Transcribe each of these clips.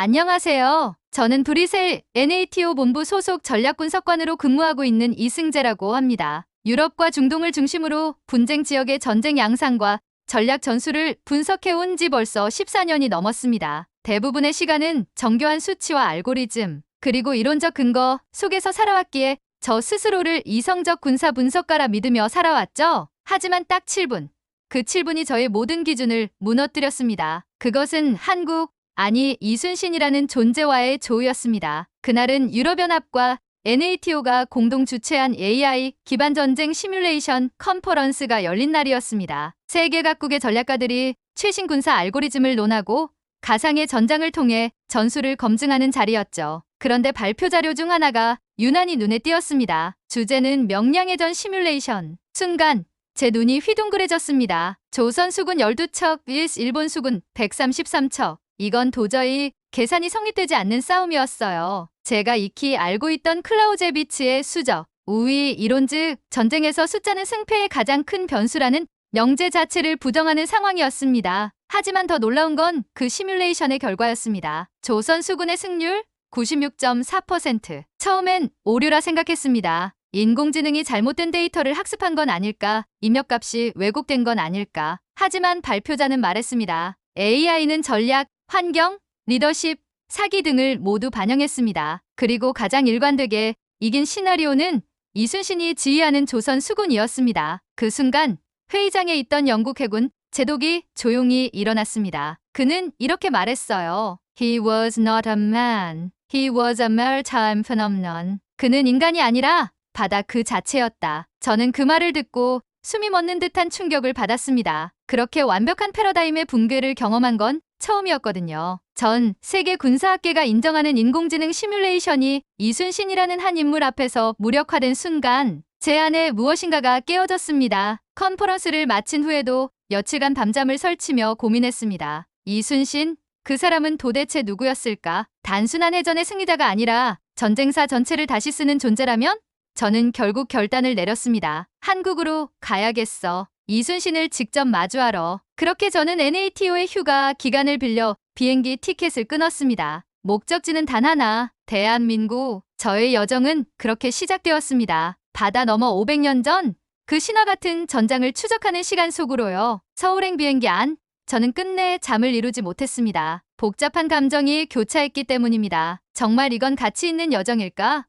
안녕하세요. 저는 브리셀 NATO 본부 소속 전략군 석관으로 근무하고 있는 이승재라고 합니다. 유럽과 중동을 중심으로 분쟁 지역의 전쟁 양상과 전략 전술을 분석해온 지 벌써 14년이 넘었습니다. 대부분의 시간은 정교한 수치와 알고리즘, 그리고 이론적 근거 속에서 살아왔기에 저 스스로를 이성적 군사 분석가라 믿으며 살아왔죠. 하지만 딱 7분. 그 7분이 저의 모든 기준을 무너뜨렸습니다. 그것은 한국, 아니 이순신이라는 존재와의 조우였습니다. 그날은 유럽연합과 NATO가 공동 주최한 AI 기반 전쟁 시뮬레이션 컨퍼런스가 열린 날이었습니다. 세계 각국의 전략가들이 최신 군사 알고리즘을 논하고 가상의 전장을 통해 전술을 검증하는 자리였죠. 그런데 발표 자료 중 하나가 유난히 눈에 띄었습니다. 주제는 명량의 전 시뮬레이션. 순간 제 눈이 휘둥그레졌습니다. 조선 수군 12척 vs 일본 수군 133척. 이건 도저히 계산이 성립되지 않는 싸움이었어요. 제가 익히 알고 있던 클라우제비츠의 수적, 우위 이론즉 전쟁에서 숫자는 승패의 가장 큰 변수라는 명제 자체를 부정하는 상황이었습니다. 하지만 더 놀라운 건 그 시뮬레이션의 결과였습니다. 조선 수군의 승률 96.4%. 처음엔 오류라 생각했습니다. 인공지능이 잘못된 데이터를 학습한 건 아닐까, 입력값이 왜곡된 건 아닐까. 하지만 발표자는 말했습니다. AI는 전략, 환경, 리더십, 사기 등을 모두 반영했습니다. 그리고 가장 일관되게 이긴 시나리오는 이순신이 지휘하는 조선 수군이었습니다. 그 순간 회의장에 있던 영국 해군 제독이 조용히 일어났습니다. 그는 이렇게 말했어요. He was not a man. He was a maritime phenomenon. 그는 인간이 아니라 바다 그 자체였다. 저는 그 말을 듣고 숨이 멎는 듯한 충격을 받았습니다. 그렇게 완벽한 패러다임의 붕괴를 경험한 건 처음이었거든요. 전 세계 군사학계가 인정하는 인공지능 시뮬레이션이 이순신이라는 한 인물 앞에서 무력화된 순간 제 안에 무엇인가가 깨어졌습니다. 컨퍼런스를 마친 후에도 며칠간 밤잠을 설치며 고민했습니다. 이순신? 그 사람은 도대체 누구였을까? 단순한 해전의 승리자가 아니라 전쟁사 전체를 다시 쓰는 존재라면? 저는 결국 결단을 내렸습니다. 한국으로 가야겠어. 이순신을 직접 마주하러. 그렇게 저는 NATO의 휴가 기간을 빌려 비행기 티켓을 끊었습니다. 목적지는 단 하나, 대한민국. 저의 여정은 그렇게 시작되었습니다. 바다 넘어 500년 전, 그 신화 같은 전장을 추적하는 시간 속으로요. 서울행 비행기 안, 저는 끝내 잠을 이루지 못했습니다. 복잡한 감정이 교차했기 때문입니다. 정말 이건 가치 있는 여정일까?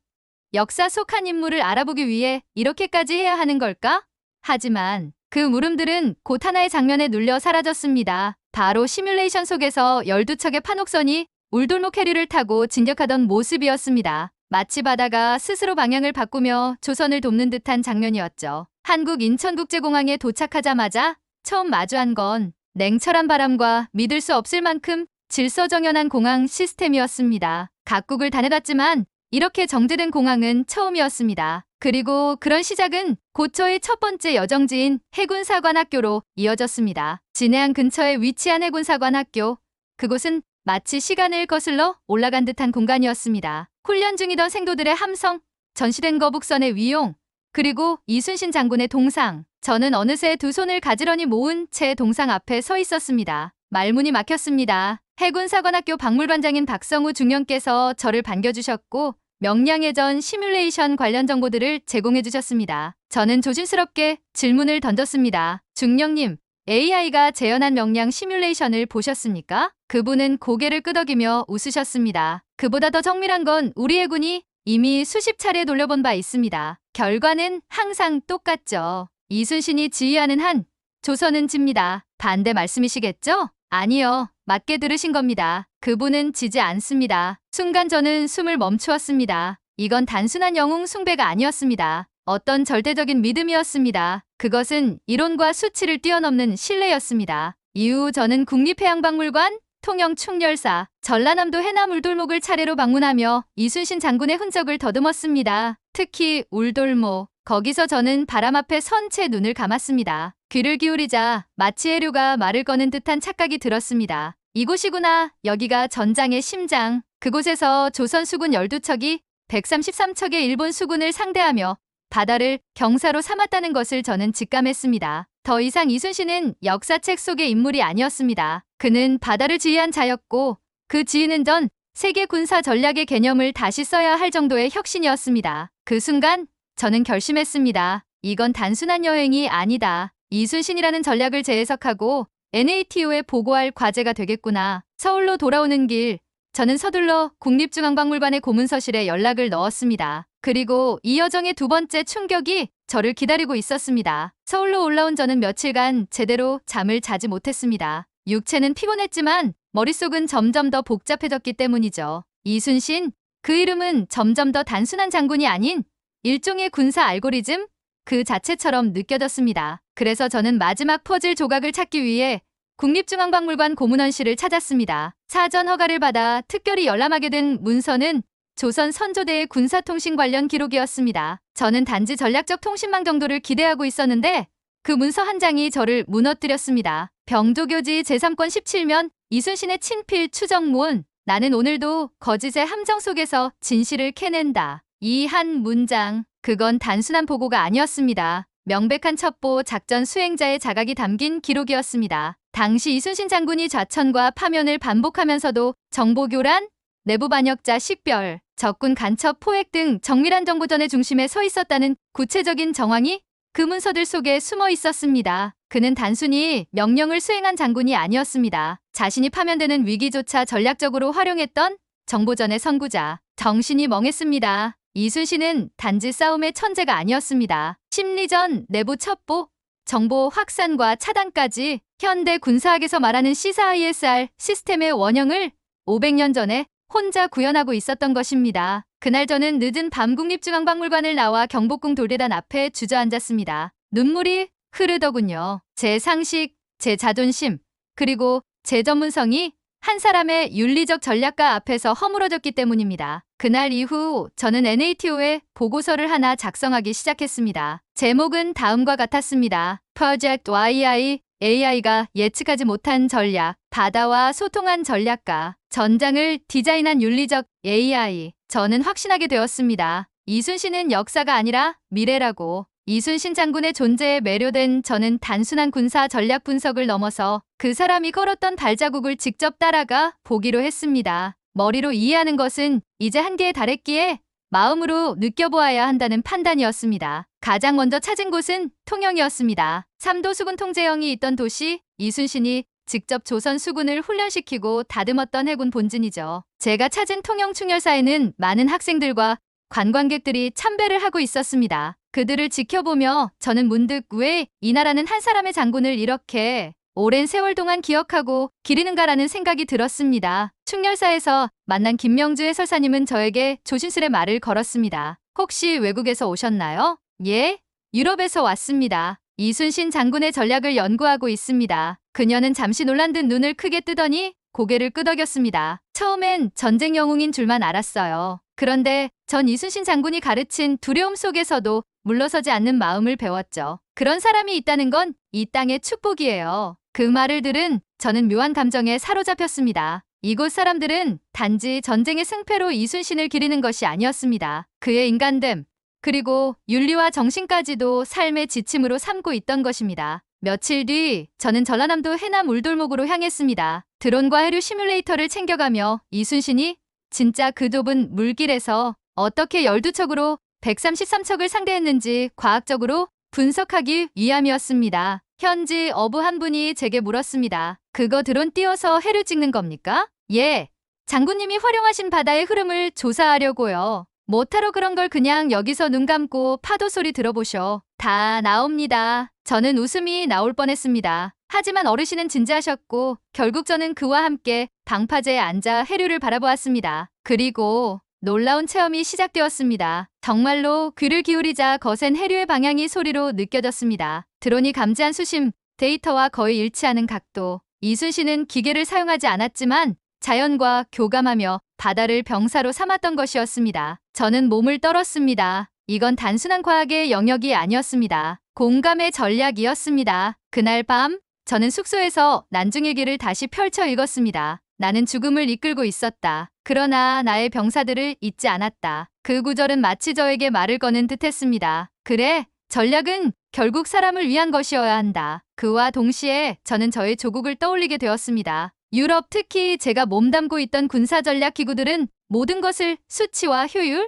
역사 속 한 인물을 알아보기 위해 이렇게까지 해야 하는 걸까? 하지만 그 물음들은 곧 하나의 장면에 눌려 사라졌습니다. 바로 시뮬레이션 속에서 12척의 판옥선이 울돌목 해류를 타고 진격하던 모습이었습니다. 마치 바다가 스스로 방향을 바꾸며 조선을 돕는 듯한 장면이었죠. 한국 인천국제공항에 도착하자마자 처음 마주한 건 냉철한 바람과 믿을 수 없을 만큼 질서정연한 공항 시스템이었습니다. 각국을 다녀봤지만 이렇게 정제된 공항은 처음이었습니다. 그리고 그런 시작은 고초의 첫 번째 여정지인 해군사관학교로 이어졌습니다. 진해안 근처에 위치한 해군사관학교. 그곳은 마치 시간을 거슬러 올라간 듯한 공간이었습니다. 훈련 중이던 생도들의 함성, 전시된 거북선의 위용, 그리고 이순신 장군의 동상. 저는 어느새 두 손을 가지런히 모은 채 동상 앞에 서 있었습니다. 말문이 막혔습니다. 해군사관학교 박물관장인 박성우 중령께서 저를 반겨주셨고 명량해전 시뮬레이션 관련 정보들을 제공해 주셨습니다. 저는 조심스럽게 질문을 던졌습니다. 중령님, AI가 재현한 명량 시뮬레이션을 보셨습니까? 그분은 고개를 끄덕이며 웃으셨습니다. 그보다 더 정밀한 건 우리 해군이 이미 수십 차례 돌려본 바 있습니다. 결과는 항상 똑같죠. 이순신이 지휘하는 한 조선은 집니다. 반대 말씀이시겠죠? 아니요. 맞게 들으신 겁니다. 그분은 지지 않습니다. 순간 저는 숨을 멈추었습니다. 이건 단순한 영웅 숭배가 아니었습니다. 어떤 절대적인 믿음이었습니다. 그것은 이론과 수치를 뛰어넘는 신뢰였습니다. 이후 저는 국립해양박물관, 통영 충렬사, 전라남도 해남 울돌목을 차례로 방문하며 이순신 장군의 흔적을 더듬었습니다. 특히 울돌목. 거기서 저는 바람 앞에 선 채 눈을 감았습니다. 귀를 기울이자 마치 해류가 말을 거는 듯한 착각이 들었습니다. 이곳이구나. 여기가 전장의 심장. 그곳에서 조선 수군 12척이 133척의 일본 수군을 상대하며 바다를 경사로 삼았다는 것을 저는 직감했습니다. 더 이상 이순신은 역사책 속의 인물이 아니었습니다. 그는 바다를 지휘한 자였고 그 지휘는 전 세계 군사 전략의 개념을 다시 써야 할 정도의 혁신이었습니다. 그 순간 저는 결심했습니다. 이건 단순한 여행이 아니다. 이순신이라는 전략을 재해석하고 NATO에 보고할 과제가 되겠구나. 서울로 돌아오는 길, 저는 서둘러 국립중앙박물관의 고문서실에 연락을 넣었습니다. 그리고 이 여정의 두 번째 충격이 저를 기다리고 있었습니다. 서울로 올라온 저는 며칠간 제대로 잠을 자지 못했습니다. 육체는 피곤했지만 머릿속은 점점 더 복잡해졌기 때문이죠. 이순신, 그 이름은 점점 더 단순한 장군이 아닌 일종의 군사 알고리즘 그 자체처럼 느껴졌습니다. 그래서 저는 마지막 퍼즐 조각을 찾기 위해 국립중앙박물관 고문원실을 찾았습니다. 사전 허가를 받아 특별히 열람하게 된 문서는 조선 선조대의 군사통신 관련 기록이었습니다. 저는 단지 전략적 통신망 정도를 기대하고 있었는데 그 문서 한 장이 저를 무너뜨렸습니다. 병조교지 제3권 17면 이순신의 친필 추정문 나는 오늘도 거짓의 함정 속에서 진실을 캐낸다. 이 한 문장 그건 단순한 보고가 아니었습니다. 명백한 첩보 작전 수행자의 자각이 담긴 기록이었습니다. 당시 이순신 장군이 좌천과 파면을 반복하면서도 정보교란, 내부 반역자 식별, 적군 간첩 포획 등 정밀한 정보전의 중심에 서 있었다는 구체적인 정황이 그 문서들 속에 숨어 있었습니다. 그는 단순히 명령을 수행한 장군이 아니었습니다. 자신이 파면되는 위기조차 전략적으로 활용했던 정보전의 선구자. 정신이 멍했습니다. 이순신은 단지 싸움의 천재가 아니었습니다. 심리전, 내부 첩보, 정보 확산과 차단까지 현대 군사학에서 말하는 C4ISR 시스템의 원형을 500년 전에 혼자 구현하고 있었던 것입니다. 그날 저는 늦은 밤 국립중앙박물관을 나와 경복궁 도례단 앞에 주저앉았습니다. 눈물이 흐르더군요. 제 상식, 제 자존심, 그리고 제 전문성이 한 사람의 윤리적 전략가 앞에서 허물어졌기 때문입니다. 그날 이후 저는 NATO에 보고서를 하나 작성하기 시작했습니다. 제목은 다음과 같았습니다. Project YI AI가 예측하지 못한 전략, 바다와 소통한 전략가, 전장을 디자인한 윤리적 AI. 저는 확신하게 되었습니다. 이순신은 역사가 아니라 미래라고. 이순신 장군의 존재에 매료된 저는 단순한 군사 전략 분석을 넘어서 그 사람이 걸었던 발자국을 직접 따라가 보기로 했습니다. 머리로 이해하는 것은 이제 한계에 달했기에 마음으로 느껴보아야 한다는 판단이었습니다. 가장 먼저 찾은 곳은 통영이었습니다. 삼도 수군 통제형이 있던 도시 이순신이 직접 조선 수군을 훈련시키고 다듬었던 해군 본진이죠. 제가 찾은 통영 충혈사에는 많은 학생들과 관광객들이 참배를 하고 있었습니다. 그들을 지켜보며 저는 문득 왜 이 나라는 한 사람의 장군을 이렇게 오랜 세월 동안 기억하고 기리는가라는 생각이 들었습니다. 충렬사에서 만난 김명주 해설사님은 저에게 조심스레 말을 걸었습니다. 혹시 외국에서 오셨나요? 예, 유럽에서 왔습니다. 이순신 장군의 전략을 연구하고 있습니다. 그녀는 잠시 놀란 듯 눈을 크게 뜨더니 고개를 끄덕였습니다. 처음엔 전쟁 영웅인 줄만 알았어요. 그런데 전 이순신 장군이 가르친 두려움 속에서도 물러서지 않는 마음을 배웠죠. 그런 사람이 있다는 건 이 땅의 축복이에요. 그 말을 들은 저는 묘한 감정에 사로잡혔습니다. 이곳 사람들은 단지 전쟁의 승패로 이순신을 기리는 것이 아니었습니다. 그의 인간됨, 그리고 윤리와 정신까지도 삶의 지침으로 삼고 있던 것입니다. 며칠 뒤 저는 전라남도 해남 울돌목으로 향했습니다. 드론과 해류 시뮬레이터를 챙겨가며 이순신이 진짜 그 좁은 물길에서 어떻게 12척으로 133척을 상대했는지 과학적으로 분석하기 위함이었습니다. 현지 어부 한 분이 제게 물었습니다. 그거 드론 띄워서 해를 찍는 겁니까? 예. 장군님이 활용하신 바다의 흐름을 조사하려고요. 못하러 그런 걸 그냥 여기서 눈 감고 파도 소리 들어보셔. 다 나옵니다. 저는 웃음이 나올 뻔했습니다. 하지만 어르신은 진지하셨고 결국 저는 그와 함께 방파제에 앉아 해류를 바라보았습니다. 그리고 놀라운 체험이 시작되었습니다. 정말로 귀를 기울이자 거센 해류의 방향이 소리로 느껴졌습니다. 드론이 감지한 수심, 데이터와 거의 일치하는 각도. 이순신은 기계를 사용하지 않았지만 자연과 교감하며 바다를 병사로 삼았던 것이었습니다. 저는 몸을 떨었습니다. 이건 단순한 과학의 영역이 아니었습니다. 공감의 전략이었습니다. 그날 밤 저는 숙소에서 난중일기를 다시 펼쳐 읽었습니다. 나는 죽음을 이끌고 있었다. 그러나 나의 병사들을 잊지 않았다. 그 구절은 마치 저에게 말을 거는 듯 했습니다. 그래, 전략은 결국 사람을 위한 것이어야 한다. 그와 동시에 저는 저의 조국을 떠올리게 되었습니다. 유럽 특히 제가 몸담고 있던 군사 전략 기구들은 모든 것을 수치와 효율,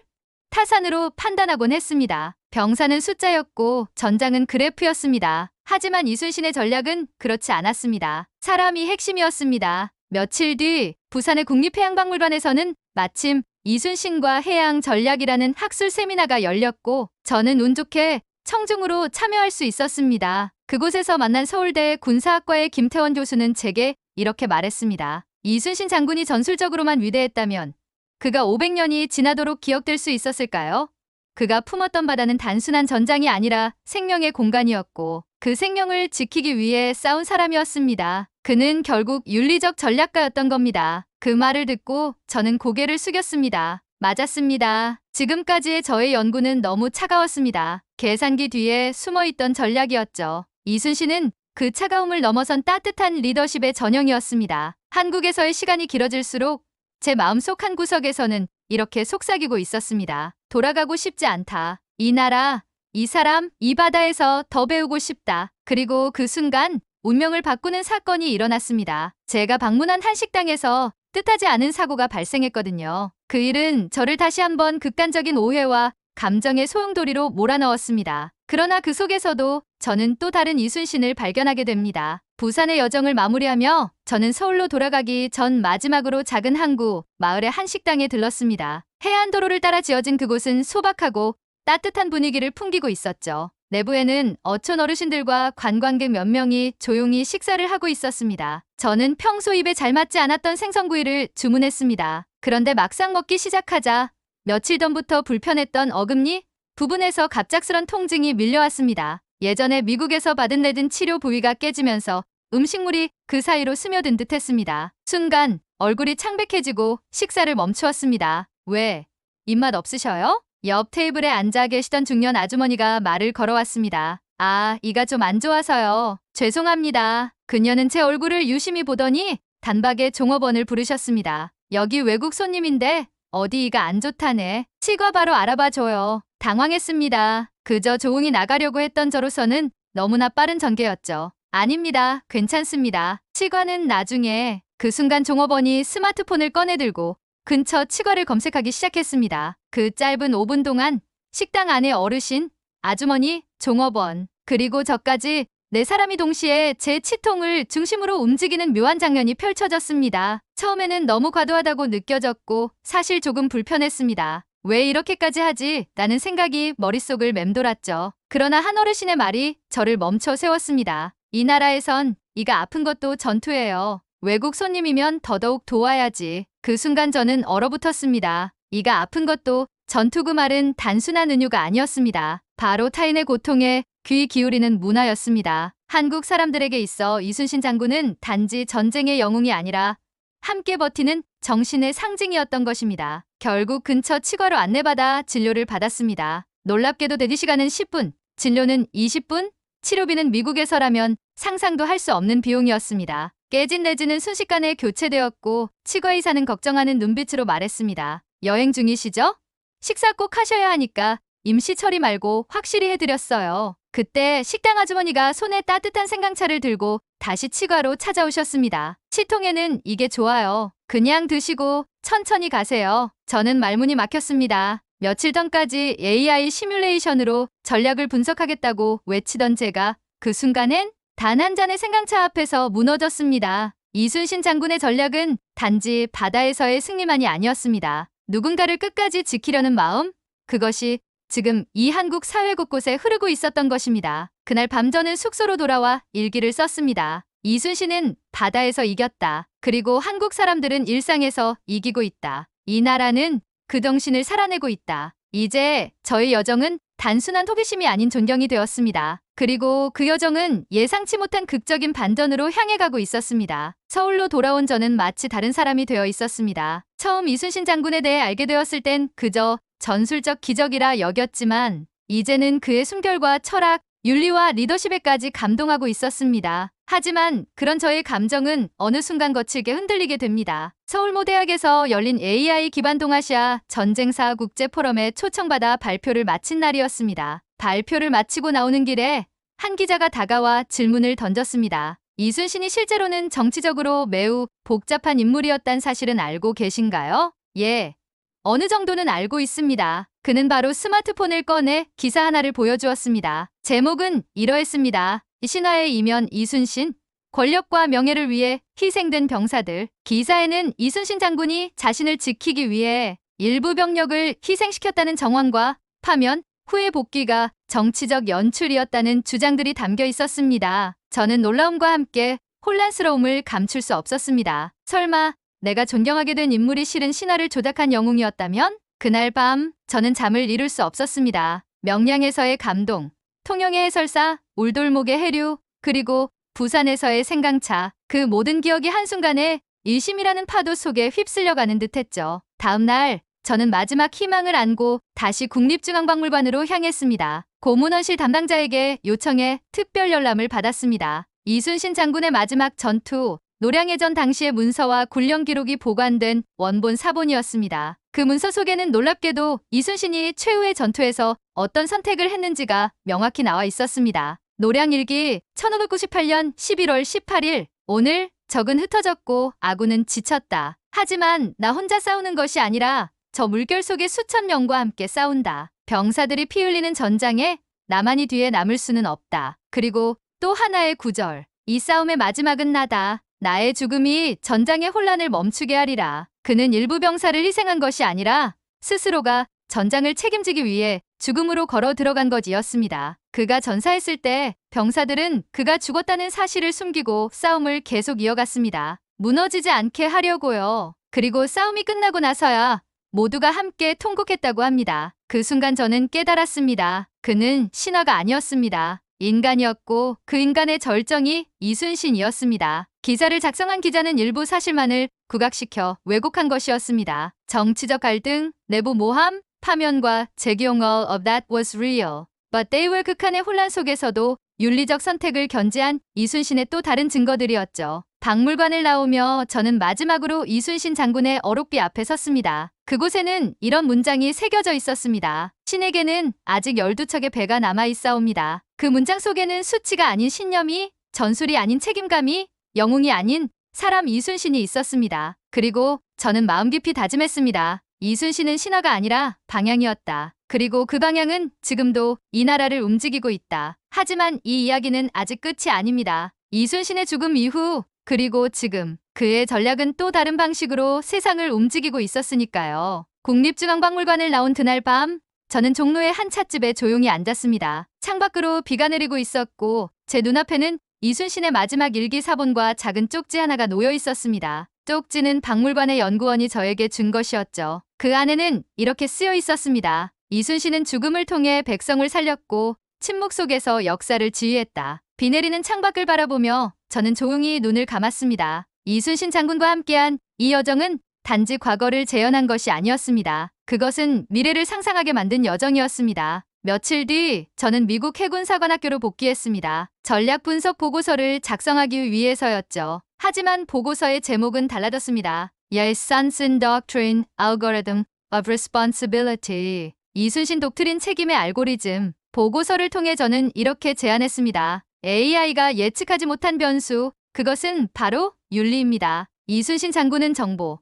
타산으로 판단하곤 했습니다. 병사는 숫자였고 전장은 그래프였습니다. 하지만 이순신의 전략은 그렇지 않았습니다. 사람이 핵심이었습니다. 며칠 뒤 부산의 국립해양박물관에서는 마침 이순신과 해양 전략이라는 학술 세미나가 열렸고 저는 운 좋게 청중으로 참여할 수 있었습니다. 그곳에서 만난 서울대 군사학과의 김태원 교수는 제게 이렇게 말했습니다. 이순신 장군이 전술적으로만 위대했다면 그가 500년이 지나도록 기억될 수 있었을까요? 그가 품었던 바다는 단순한 전장이 아니라 생명의 공간이었고 그 생명을 지키기 위해 싸운 사람이었습니다. 그는 결국 윤리적 전략가였던 겁니다. 그 말을 듣고 저는 고개를 숙였습니다. 맞았습니다. 지금까지의 저의 연구는 너무 차가웠습니다. 계산기 뒤에 숨어 있던 전략이었죠. 이순신은 그 차가움을 넘어선 따뜻한 리더십의 전형이었습니다. 한국에서의 시간이 길어질수록 제 마음속 한 구석에서는 이렇게 속삭이고 있었습니다. 돌아가고 싶지 않다. 이 나라, 이 사람, 이 바다에서 더 배우고 싶다. 그리고 그 순간 운명을 바꾸는 사건이 일어났습니다. 제가 방문한 한 식당에서 뜻하지 않은 사고가 발생했거든요. 그 일은 저를 다시 한번 극단적인 오해와 감정의 소용돌이로 몰아넣었습니다. 그러나 그 속에서도 저는 또 다른 이순신을 발견하게 됩니다. 부산의 여정을 마무리하며 저는 서울로 돌아가기 전 마지막으로 작은 항구 마을의 한 식당에 들렀습니다. 해안도로를 따라 지어진 그곳은 소박하고 따뜻한 분위기를 풍기고 있었죠. 내부에는 어촌 어르신들과 관광객 몇 명이 조용히 식사를 하고 있었습니다. 저는 평소 입에 잘 맞지 않았던 생선구이를 주문했습니다. 그런데 막상 먹기 시작하자 며칠 전부터 불편했던 어금니 부분에서 갑작스런 통증이 밀려왔습니다. 예전에 미국에서 받은 내든 치료 부위가 깨지면서 음식물이 그 사이로 스며든 듯 했습니다. 순간 얼굴이 창백해지고 식사를 멈추었습니다. 왜? 입맛 없으셔요? 옆 테이블에 앉아 계시던 중년 아주머니가 말을 걸어왔습니다. 아, 이가 좀 안 좋아서요. 죄송합니다. 그녀는 제 얼굴을 유심히 보더니 단박에 종업원을 부르셨습니다. 여기 외국 손님인데 어디 이가 안 좋다네. 치과 바로 알아봐줘요. 당황했습니다. 그저 조용히 나가려고 했던 저로서는 너무나 빠른 전개였죠. 아닙니다. 괜찮습니다. 치과는 나중에 그 순간 종업원이 스마트폰을 꺼내들고 근처 치과를 검색하기 시작했습니다. 그 짧은 5분 동안 식당 안에 어르신, 아주머니, 종업원, 그리고 저까지 네 사람이 동시에 제 치통을 중심으로 움직이는 묘한 장면이 펼쳐졌습니다. 처음에는 너무 과도하다고 느껴졌고 사실 조금 불편했습니다. 왜 이렇게까지 하지? 라는 생각이 머릿속을 맴돌았죠. 그러나 한 어르신의 말이 저를 멈춰 세웠습니다. 이 나라에선 이가 아픈 것도 전투예요. 외국 손님이면 더더욱 도와야지. 그 순간 저는 얼어붙었습니다. 이가 아픈 것도 전투 그 말은 단순한 은유가 아니었습니다. 바로 타인의 고통에 귀 기울이는 문화였습니다. 한국 사람들에게 있어 이순신 장군은 단지 전쟁의 영웅이 아니라 함께 버티는 정신의 상징이었던 것입니다. 결국 근처 치과로 안내받아 진료를 받았습니다. 놀랍게도 대기 시간은 10분, 진료는 20분, 치료비는 미국에서라면 상상도 할 수 없는 비용이었습니다. 깨진 레진은 순식간에 교체되었고 치과의사는 걱정하는 눈빛으로 말했습니다. 여행 중이시죠? 식사 꼭 하셔야 하니까 임시 처리 말고 확실히 해드렸어요. 그때 식당 아주머니가 손에 따뜻한 생강차를 들고 다시 치과로 찾아오셨습니다. 치통에는 이게 좋아요. 그냥 드시고 천천히 가세요. 저는 말문이 막혔습니다. 며칠 전까지 AI 시뮬레이션으로 전략을 분석하겠다고 외치던 제가 그 순간엔 단 한 잔의 생강차 앞에서 무너졌습니다. 이순신 장군의 전략은 단지 바다에서의 승리만이 아니었습니다. 누군가를 끝까지 지키려는 마음, 그것이 지금 이 한국 사회 곳곳에 흐르고 있었던 것입니다. 그날 밤 저는 숙소로 돌아와 일기를 썼습니다. 이순신은 바다에서 이겼다. 그리고 한국 사람들은 일상에서 이기고 있다. 이 나라는 그 정신을 살아내고 있다. 이제 저희 여정은 단순한 호기심이 아닌 존경이 되었습니다. 그리고 그 여정은 예상치 못한 극적인 반전으로 향해 가고 있었습니다. 서울로 돌아온 저는 마치 다른 사람이 되어 있었습니다. 처음 이순신 장군에 대해 알게 되었을 땐 그저 전술적 기적이라 여겼지만 이제는 그의 숨결과 철학, 윤리와 리더십에까지 감동하고 있었습니다. 하지만 그런 저의 감정은 어느 순간 거칠게 흔들리게 됩니다. 서울모대학에서 열린 AI 기반 동아시아 전쟁사 국제 포럼에 초청받아 발표를 마친 날이었습니다. 발표를 마치고 나오는 길에 한 기자가 다가와 질문을 던졌습니다. 이순신이 실제로는 정치적으로 매우 복잡한 인물이었단 사실은 알고 계신가요? 예. 어느 정도는 알고 있습니다. 그는 바로 스마트폰을 꺼내 기사 하나를 보여주었습니다. 제목은 이러했습니다. 신화의 이면 이순신, 권력과 명예를 위해 희생된 병사들. 기사에는 이순신 장군이 자신을 지키기 위해 일부 병력을 희생시켰다는 정황과 파면, 후의 복귀가 정치적 연출이었다는 주장들이 담겨 있었습니다. 저는 놀라움과 함께 혼란스러움을 감출 수 없었습니다. 설마 내가 존경하게 된 인물이 실은 신화를 조작한 영웅이었다면? 그날 밤 저는 잠을 이룰 수 없었습니다. 명량에서의 감동, 통영의 해설사, 울돌목의 해류, 그리고 부산에서의 생강차, 그 모든 기억이 한순간에 일심이라는 파도 속에 휩쓸려가는 듯했죠. 다음 날 저는 마지막 희망을 안고 다시 국립중앙박물관으로 향했습니다. 고문원실 담당자에게 요청해 특별 열람을 받았습니다. 이순신 장군의 마지막 전투, 노량해전 당시의 문서와 군령 기록이 보관된 원본 사본이었습니다. 그 문서 속에는 놀랍게도 이순신이 최후의 전투에서 어떤 선택을 했는지가 명확히 나와 있었습니다. 노량일기 1598년 11월 18일 오늘 적은 흩어졌고 아군은 지쳤다. 하지만 나 혼자 싸우는 것이 아니라 저 물결 속의 수천 명과 함께 싸운다. 병사들이 피 흘리는 전장에 나만이 뒤에 남을 수는 없다. 그리고 또 하나의 구절. 이 싸움의 마지막은 나다. 나의 죽음이 전장의 혼란을 멈추게 하리라. 그는 일부 병사를 희생한 것이 아니라 스스로가 전장을 책임지기 위해 죽음으로 걸어 들어간 것이었습니다. 그가 전사했을 때 병사들은 그가 죽었다는 사실을 숨기고 싸움을 계속 이어갔습니다. 무너지지 않게 하려고요. 그리고 싸움이 끝나고 나서야 모두가 함께 통곡했다고 합니다. 그 순간 저는 깨달았습니다. 그는 신화가 아니었습니다. 인간이었고 그 인간의 절정이 이순신이었습니다. 기사를 작성한 기자는 일부 사실만을 부각시켜 왜곡한 것이었습니다. 정치적 갈등, 내부 모함, 파면과 재기용 all of that was real. But they were 극한의 혼란 속에서도 윤리적 선택을 견제한 이순신의 또 다른 증거들이었죠. 박물관을 나오며 저는 마지막으로 이순신 장군의 어록비 앞에 섰습니다. 그곳에는 이런 문장이 새겨져 있었습니다. 신에게는 아직 12척의 배가 남아 있사옵니다. 그 문장 속에는 수치가 아닌 신념이, 전술이 아닌 책임감이, 영웅이 아닌 사람 이순신이 있었습니다. 그리고 저는 마음 깊이 다짐했습니다. 이순신은 신화가 아니라 방향이었다. 그리고 그 방향은 지금도 이 나라를 움직이고 있다. 하지만 이 이야기는 아직 끝이 아닙니다. 이순신의 죽음 이후 그리고 지금 그의 전략은 또 다른 방식으로 세상을 움직이고 있었으니까요. 국립중앙박물관을 나온 그날 밤 저는 종로의 한 찻집에 조용히 앉았습니다. 창밖으로 비가 내리고 있었고 제 눈앞에는 이순신의 마지막 일기 사본과 작은 쪽지 하나가 놓여 있었습니다. 쪽지는 박물관의 연구원이 저에게 준 것이었죠. 그 안에는 이렇게 쓰여 있었습니다. 이순신은 죽음을 통해 백성을 살렸고 침묵 속에서 역사를 지휘했다. 비 내리는 창밖을 바라보며 저는 조용히 눈을 감았습니다. 이순신 장군과 함께한 이 여정은 단지 과거를 재현한 것이 아니었습니다. 그것은 미래를 상상하게 만든 여정이었습니다. 며칠 뒤 저는 미국 해군 사관학교로 복귀했습니다. 전략 분석 보고서를 작성하기 위해서였죠. 하지만 보고서의 제목은 달라졌습니다. Yes, Sunson Doctrine, Algorithm of Responsibility. 이순신 독트린 책임의 알고리즘. 보고서를 통해 저는 이렇게 제안했습니다. AI가 예측하지 못한 변수, 그것은 바로 윤리입니다. 이순신 장군은 정보,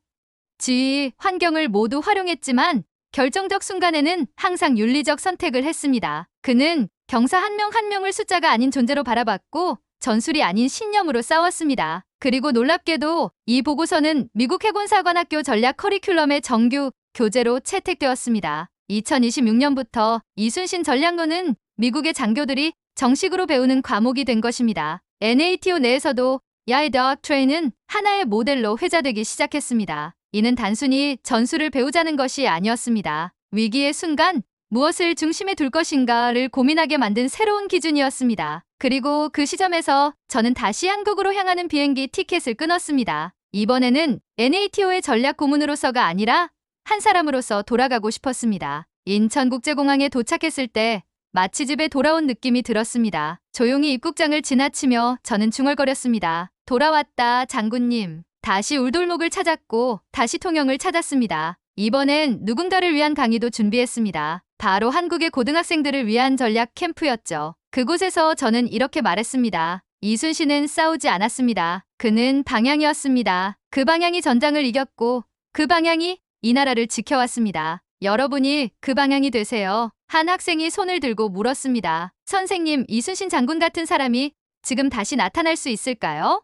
지위, 환경을 모두 활용했지만 결정적 순간에는 항상 윤리적 선택을 했습니다. 그는 경사 한명한 명을 숫자가 아닌 존재로 바라봤고 전술이 아닌 신념으로 싸웠습니다. 그리고 놀랍게도 이 보고서는 미국 해군사관학교 전략 커리큘럼의 정규 교재로 채택되었습니다. 2026년부터 이순신 전략론은 미국의 장교들이 정식으로 배우는 과목이 된 것입니다. NATO 내에서도 야의 덕트레인은 하나의 모델로 회자되기 시작했습니다. 이는 단순히 전술을 배우자는 것이 아니었습니다. 위기의 순간 무엇을 중심에 둘 것인가를 고민하게 만든 새로운 기준이었습니다. 그리고 그 시점에서 저는 다시 한국으로 향하는 비행기 티켓을 끊었습니다. 이번에는 NATO의 전략 고문으로서가 아니라 한 사람으로서 돌아가고 싶었습니다. 인천국제공항에 도착했을 때 마치 집에 돌아온 느낌이 들었습니다. 조용히 입국장을 지나치며 저는 중얼거렸습니다. 돌아왔다, 장군님. 다시 울돌목을 찾았고 다시 통영을 찾았습니다. 이번엔 누군가를 위한 강의도 준비했습니다. 바로 한국의 고등학생들을 위한 전략 캠프였죠. 그곳에서 저는 이렇게 말했습니다. 이순신은 싸우지 않았습니다. 그는 방향이었습니다. 그 방향이 전장을 이겼고 그 방향이 이 나라를 지켜왔습니다. 여러분이 그 방향이 되세요. 한 학생이 손을 들고 물었습니다. 선생님, 이순신 장군 같은 사람이 지금 다시 나타날 수 있을까요?